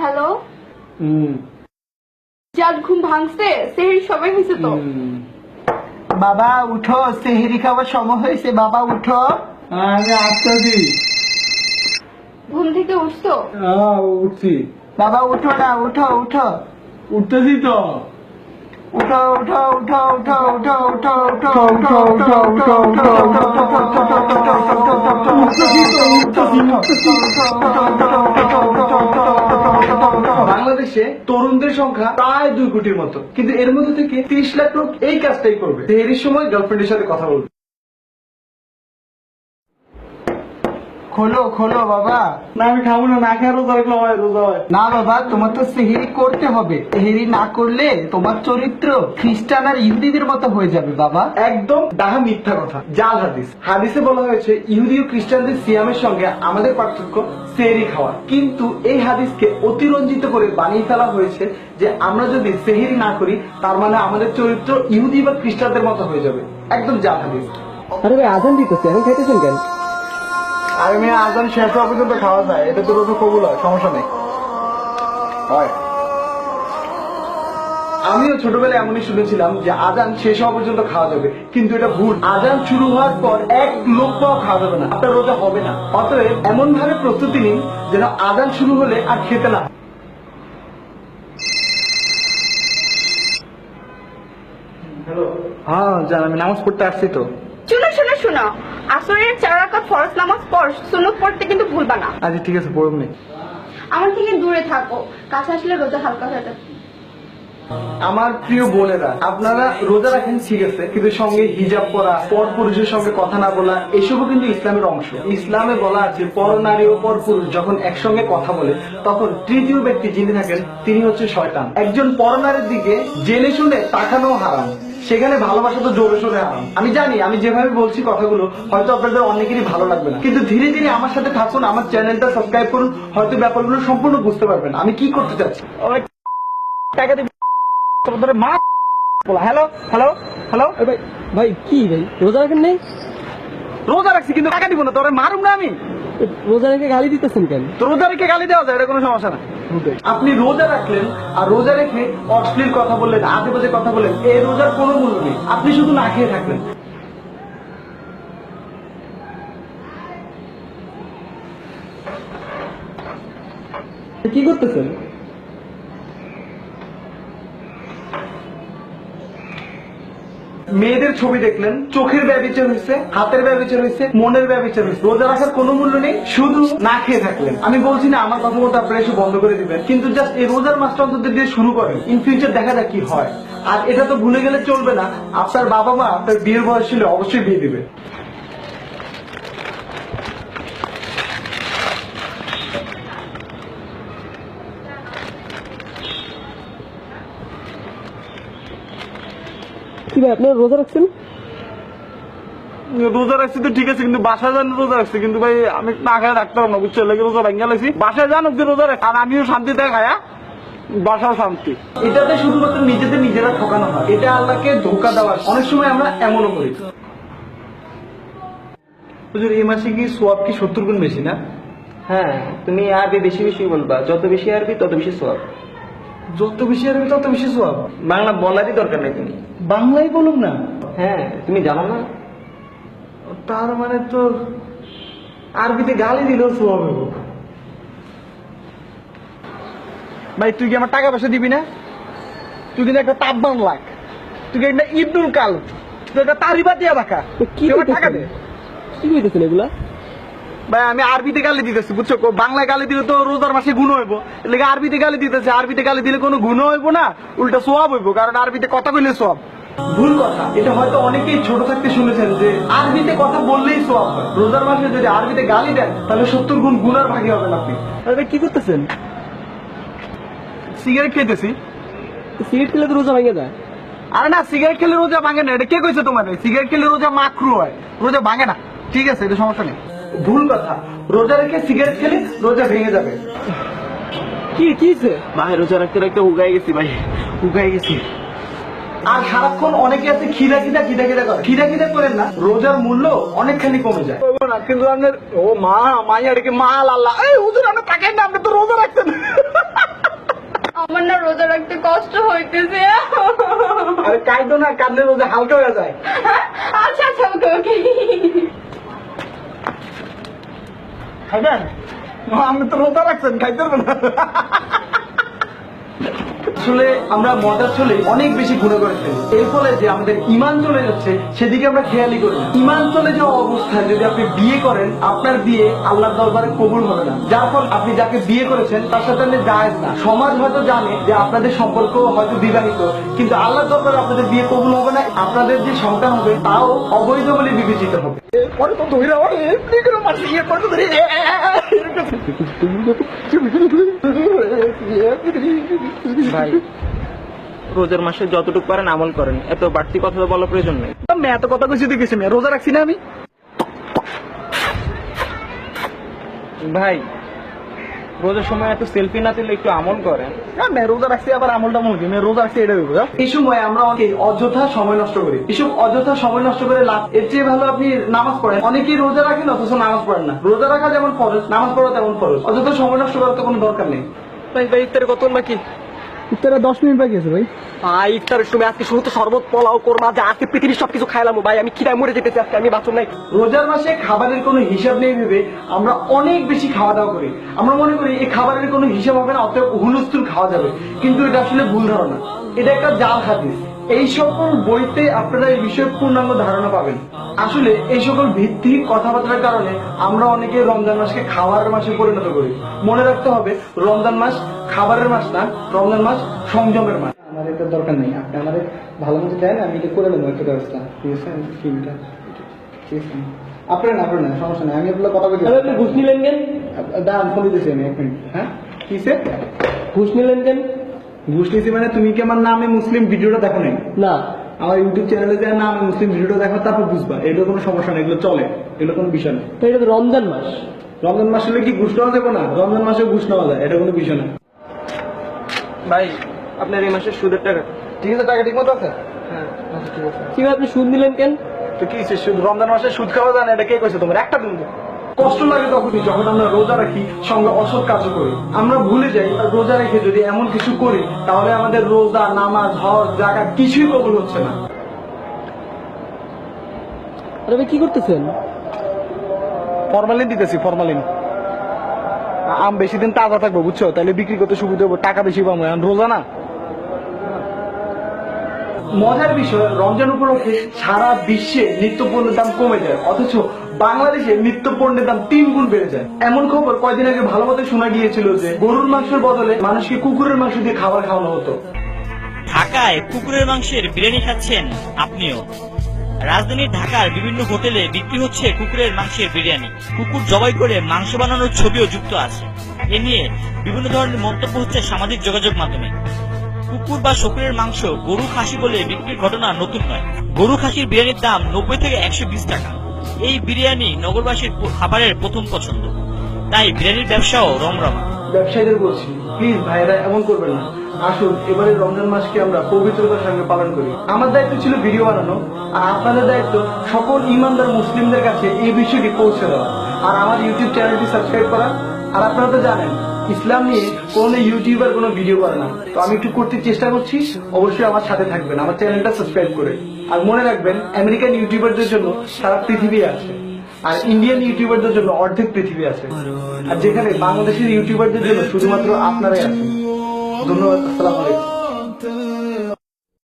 Hello হুম যার ঘুম ভাঙছে সেই সবাই হয়েছে তো বাবা উঠো সেহেরি খাওয়ার সময় হয়েছে বাবা উঠো আমি আসতেছি ঘুম থেকে উঠছো হ্যাঁ উঠছি বাবা উঠো না উঠো উঠো উঠতেছি তো উঠো উঠো উঠো উঠো উঠো উঠো উঠো উঠো উঠো উঠো উঠো বাংলাদেশে তরুণদের সংখ্যা প্রায় দুই কোটির মতো। কিন্তু এর মধ্যে থেকে তিরিশ লাখ লোক এই কাজটাই করবে। দেরির সময় গার্লফ্রেন্ডের সাথে কথা বলবে। খোলো খোলো বাবা। না আমি খাব না না খেয়ে রোজা রাখলে হয় রোজা হয়। না বাবা তোমার তো সেহেরি করতে হবে। সেহেরি না করলে তোমার চরিত্র খ্রিস্টান আর ইহুদিদের মতো হয়ে যাবে বাবা। একদম ডাহা মিথ্যা কথা জাল হাদিস। হাদিসে বলা হয়েছে ইহুদি ও খ্রিস্টানদের সিয়ামের সঙ্গে আমাদের পার্থক্য সেহরি খাওয়া কিন্তু এই হাদিসকে অতিরঞ্জিত করে বানিয়ে ফেলা হয়েছে যে আমরা যদি সেহেরি না করি তার মানে আমাদের চরিত্র ইহুদি বা খ্রিস্টানদের মতো হয়ে যাবে। একদম জাল হাদিস। আরে ভাই আজান দিতেছে এখন খাইতেছেন কেন? আর মেয়ে আজান শেষ হওয়া পর্যন্ত খাওয়া যায়। এটা তো রোজা কবুল হয়, সমস্যা নেই। হয়। আমিও ছোটবেলায় এমনই শুনেছিলাম যে আজান শেষ হওয়া পর্যন্ত খাওয়া যাবে, কিন্তু এটা ভুল। আজান শুরু হওয়ার পর এক লোক পাও খাওয়া যাবে না, আপনার রোজা হবে না। অতএব এমন ভাবে প্রস্তুতি নিন যেন আজান শুরু হলে আর খেতে না। হ্যাঁ জান, আমি নামাজ পড়তে আসছি তো। শুনো শুনো শুনো। আসরের চার রাকাত ফরজ নামাজ পড় সুন্নত পড়তে কিন্তু ভুলবা না। আচ্ছা ঠিক আছে পড়ুন নি। আমার থেকে দূরে থাকো কাছে আসলে রোজা হালকা হয়ে যাবে। আমার প্রিয় বোনেরা আপনারা রোজা রাখেন ঠিক আছে কিন্তু সঙ্গে হিজাব পরা পর পুরুষের সঙ্গে কথা না বলা এসবও কিন্তু ইসলামের অংশ। ইসলামে বলা আছে পর নারী ও পর পুরুষ যখন একসঙ্গে কথা বলে তখন তৃতীয় ব্যক্তি যিনি থাকেন তিনি হচ্ছে শয়তান। একজন পর নারীর দিকে জেনে শুনে তাকানো হারাম। সেখানে ভালোবাসা তো জোরে সোরে আমি জানি আমি যেভাবে বলছি কথাগুলো হয়তো আপনাদের অনেকেরই ভালো লাগবে না। কিন্তু ধীরে ধীরে আমার সাথে থাকুন আমার চ্যানেলটা সাবস্ক্রাইব করুন হয়তো ব্যাপারগুলো সম্পূর্ণ বুঝতে পারবেন। আমি কি করতে চাচ্ছি? টাকা দিবি তোমাদের মা হ্যালো হ্যালো হ্যালো। ভাই ভাই কি ভাই রোজা রাখেন নাই? রোজা রাখছি কিন্তু টাকা দিব না তোরে মারুম না আমি। রোজা রেখে গালি দিতেছেন কেন? তো রোজা রেখে গালি দেওয়া যায় এটা কোনো সমস্যা না। আপনি রোজা রাখলেন আর রোজা রেখে অশ্লীল কথা বললেন আজে বাজে কথা বললেন এই রোজার কোনো মূল্য নেই। আপনি শুধু না খেয়ে থাকলেন কি করতেছেন? মেয়েদের ছবি দেখলেন, চোখের ব্যবচার হয়েছে হাতের ব্যবচার হয়েছে মনের ব্যবচার হয়েছে রোজা রাখার কোনো মূল্য নেই, শুধু না খেয়ে থাকলেন। আমি বলছি না, আমার কথা মতো আপনারা এসে বন্ধ করে দিবেন। কিন্তু জাস্ট এই রোজার মাসটা অন্তত দিয়ে শুরু করেন। ইন ফিউচার দেখা যাক কি হয়। আর এটা তো ভুলে গেলে চলবে না। আপনার বাবা মা আপনার বিয়ের বয়স ছিল, অবশ্যই বিয়ে দিবে। ভাই আপনারা রোজা রাখছেন? রোজা রাখছি তো ঠিক আছে কিন্তু বাসায় জানো রোজা রাখছি। কিন্তু ভাই আমি না খায় রাখতে পারব না বুঝছ? লেগে রোজা ভেঙে লাগছি বাসায় জানো যে রোজা রাখ। আর আমিও শান্তিতে খায়া বাসাও শান্তি। এটাতে শুধুমাত্র নিজেদের নিজেরা ঠকানো হয়। এটা আল্লাহকে ধোকা দেওয়া অনেক সময় আমরা এমনও করি। হুজুর এই মাসে কি সোয়াব কি সত্তর গুণ বেশি না? হ্যাঁ তুমি আরবি বেশি বেশি বলবা। যত বেশি আরবি তত বেশি সব যত বেশি আসবে তত বেশি সোয়াব বাংলা বলারই দরকার নেই তুমি। বাংলাই বলুন না? হ্যাঁ তুমি জানো না? তার মানে তো আরবিতে গালি দিলেও সোয়াব হবে ভাই তুই কি আমার টাকা পয়সা দিবি না? তুই কিন্তু একটা তাপবান লাগ তুই কি একটা ইবনুল কাল? তুই একটা তারিবা দিয়া তো কি টাকা দে। কি কইতেছেন এগুলা? ভাই আমি আরবিতে গালি দিতেছি বুঝছ? বাংলায় গালি দিলে তো রোজার মাসে গুণ হইব। লেগে আরবিতে গালি দিতেছে আরবিতে গালি দিলে কোনো গুণ হইব না উল্টা সোয়াব হইব কারণ আরবিতে কথা কইলে সোয়াব। ভুল কথা এটা হয়তো অনেকেই ছোট থাকতে শুনেছেন যে আরবিতে কথা বললেই সোয়াব হয়। রোজার মাসে যদি আরবিতে গালি দেন তাহলে সত্তর গুণ গুণার ভাগী হবেন আপনি। আরে কি করতেছেন? সিগারেট খেতেছি। সিগারেট খেলে তো রোজা ভেঙে যায়। আরে না সিগারেট খেলে রোজা ভাঙে না এটা কে কইছে তোমার সিগারেট খেলে রোজা মাকরু হয় রোজা ভাঙে না। ঠিক আছে এটা সমস্যা নেই। ভুল কথা। রোজা রেখে সিগারেট খেলে রোজা ভেঙে যাবে। কি কি হইছে? ভাই রোজা রাখতে রাখতে উগাই গেছি ভাই উগাই গেছি। আর সারাক্ষণ অনেকে আছে খিদা খিদা খিদা খিদা করে। খিদা খিদা করেন না রোজার মূল্য অনেকখানি কমে যায়। না কিন্তু আপনার ও মা মাইয়া রেখে মা আল্লাহ এই হুজুর আপনি তাকেন না আপনি তো রোজা রাখছেন রোজা রাখতে কষ্ট হইতেছে। আরে কাইদো না কাঁদলে রোজা হালকা হয়ে যায়। আচ্ছা আচ্ছা ওকে ওকে। খাইবেন? আপনি তো রোজা রাখছেন খাইতে পারবেন আসলে আমরা মজার চলে অনেক বেশি গুণে করে ফেলি এর ফলে যে আমাদের ইমান চলে যাচ্ছে সেদিকে আমরা খেয়ালই করি ইমান চলে যাওয়া অবস্থায় যদি আপনি বিয়ে করেন আপনার বিয়ে আল্লাহর দরবারে কবুল হবে না যার ফল আপনি যাকে বিয়ে করেছেন তার সাথে আপনি না সমাজ হয়তো জানে যে আপনাদের সম্পর্ক হয়তো বিবাহিত কিন্তু আল্লাহর দরবারে আপনাদের বিয়ে কবুল হবে না আপনাদের যে সন্তান হবে তাও অবৈধ বলে বিবেচিত হবে পরে তো ধরে ইয়ে করে তো ধরে ভাই রোজার মাসে যতটুকু পারেন আমল করেন। এত বাড়তি কথা তো বলার প্রয়োজন নেই। মেয়ে এত কথা কইছি দেখেছি মেয়ে রোজা রাখছি না আমি? ভাই রোজার সময় এত সেলফি না তুলে একটু আমল করেন। রোজা রাখছি আবার আমলটা মনে কি? রোজা রাখছি এটা দেখব এই সময় আমরা অনেকে অযথা সময় নষ্ট করি। এসব অযথা সময় নষ্ট করে লাভ এর চেয়ে ভালো আপনি নামাজ পড়েন। অনেকেই রোজা রাখেন অথচ নামাজ পড়েন না। রোজা রাখা যেমন ফরজ নামাজ পড়া তেমন ফরজ। অযথা সময় নষ্ট করার তো কোনো দরকার নেই। ভাই ভাই ইফতারে কত বাকি? দশ মিনিট বাকি আছে ভাই। ভাই ইফতারের সময় আজকে শুধু তো শরবত পোলাও কোরমা যা আজকে পৃথিবীর সবকিছু খাইলাম ভাই। আমি খিদায় মরে যেতেছি আজকে আমি বাঁচুন নাই। রোজার মাসে খাবারের কোনো হিসাব নেই ভেবে আমরা অনেক বেশি খাওয়া দাওয়া করি। আমরা মনে করি এই খাবারের কোনো হিসাব হবে না অতএব হুলস্থুল খাওয়া যাবে। কিন্তু এটা আসলে ভুল ধারণা। এটা একটা জাল হাদিস। এই সকল বইতে আপনারা এই বিষয়ে পূর্ণাঙ্গ ধারণা পাবেন। আসলে এই সকল ভিত্তিক কথাবার্তার কারণে আমরা অনেকে রমজান মাসকে খাওয়ার মাসে পরিণত করি। মনে রাখতে হবে রমজান মাস খাবারের মাস না রমজান মাস সংযমের মাস। আমার এটা দরকার নেই আপনি আমাদের ভালো মতো দেন আমি এটা করে দেবো একটা ব্যবস্থা। ঠিক আছে ঠিক আছে। আপনার না আপনার না সমস্যা নেই আমি আপনার কথা বলছি তাহলে আপনি ঘুষ নিলেন কেন? দাঁড়ান ফোন দিতেছি আমি এক মিনিট। হ্যাঁ? কিসে ঘুষ নিলেন কেন? ঘুষ মানে তুমি কি আমার নামে মুসলিম ভিডিওটা দেখো নাই না। আমার ইউটিউব চ্যানেলে নামে মুসলিম ভিডিওটা দেখো তারপর বুঝবা। এগুলো কোনো সমস্যা নেই এগুলো চলে। এগুলো কোনো বিষয় না তো এটা তো রমজান মাস। রমজান মাস হলে কি ঘুষ নেওয়া যাবে না? রমজান মাসে ঘুষ নেওয়া যায় এটা কোনো বিষয় না। ভাই আপনার এই মাসের সুদের টাকা। ঠিক আছে টাকা ঠিক মতো আছে? হ্যাঁ আচ্ছা, ঠিক আছে। আপনি সুদ নিলেন কেন? তো কি সুদ রমজান মাসে সুদ খাওয়া যায় না? এটা কে কইছে তোমার? একটা দিন। কষ্ট লাগে তখনই যখন আমরা রোজা রাখি সঙ্গে অসৎ কাজ করি। আমরা ভুলে যাই রোজা রেখে যদি এমন কিছু করি তাহলে আমাদের রোজা নামাজ হজ জাকাত কিছুই কবুল হচ্ছে না। আরে কি করতেছেন? ফরমালিন দিতেছি ফরমালিন। আম বেশি দিন তাজা থাকব বুঝছ? তাহলে বিক্রি করতে সুবিধা হবে টাকা বেশি পাবো এখন রোজা না? মজার বিষয় রমজান উপলক্ষে সারা বিশ্বে নিত্য পণ্যের দাম কমে যায় অথচ বাংলাদেশে নিত্য পণ্যের দাম তিন গুণ বেড়ে যায়। এমন খবর কয়দিন আগে ভালো মতো শোনা গিয়েছিল যে, গরুর মাংসের বদলে মানুষকে কুকুরের মাংস দিয়ে খাবার খাওয়ানো হতো। ঢাকায় কুকুরের মাংসের বিরিয়ানি খাচ্ছেন আপনিও। রাজধানীর ঢাকার বিভিন্ন হোটেলে বিক্রি হচ্ছে কুকুরের মাংসের বিরিয়ানি। কুকুর জবাই করে মাংস বানানোর ছবিও যুক্ত আছে। এ নিয়ে বিভিন্ন ধরনের মন্তব্য হচ্ছে সামাজিক যোগাযোগ মাধ্যমে। কুকুর বা শকুরের মাংস গরু খাসি বলে বিক্রির ঘটনা নতুন নয়। গরু খাসির বিরিয়ানির দাম নব্বই থেকে একশো বিশ টাকা। এই বিরিয়ানি নগরবাসীর খাবারের প্রথম পছন্দ। তাই বিরিয়ানির ব্যবসাও রমরমা। ব্যবসায়ীদের বলছি প্লিজ ভাইরা এমন করবেন না। আসুন এবারে রমজান মাসকে আমরা পবিত্রতার সঙ্গে পালন করি। আমার দায়িত্ব ছিল ভিডিও বানানো, আর আপনাদের দায়িত্ব সকল ইমানদার মুসলিমদের কাছে এই বিষয়টি পৌঁছে দেওয়া। আর আমার ইউটিউব চ্যানেলটি সাবস্ক্রাইব করা, আর আপনারা তো জানেন ইসলাম নিয়ে কোনো ইউটিউবার কোনো ভিডিও করে না। তো আমি একটু করতে চেষ্টা করছি, অবশ্যই আমার সাথে থাকবেন, আমার চ্যানেলটা সাবস্ক্রাইব করে। আর মনে রাখবেন আমেরিকান ইউটিউবারদের জন্য সারা পৃথিবী আছে, আর ইন্ডিয়ান ইউটিউবারদের জন্য অর্ধেক পৃথিবী আছে। আর যেখানে বাংলাদেশের ইউটিউবারদের জন্য শুধুমাত্র আপনারাই আছেন। ধন্যবাদ, আসসালামু আলাইকুম।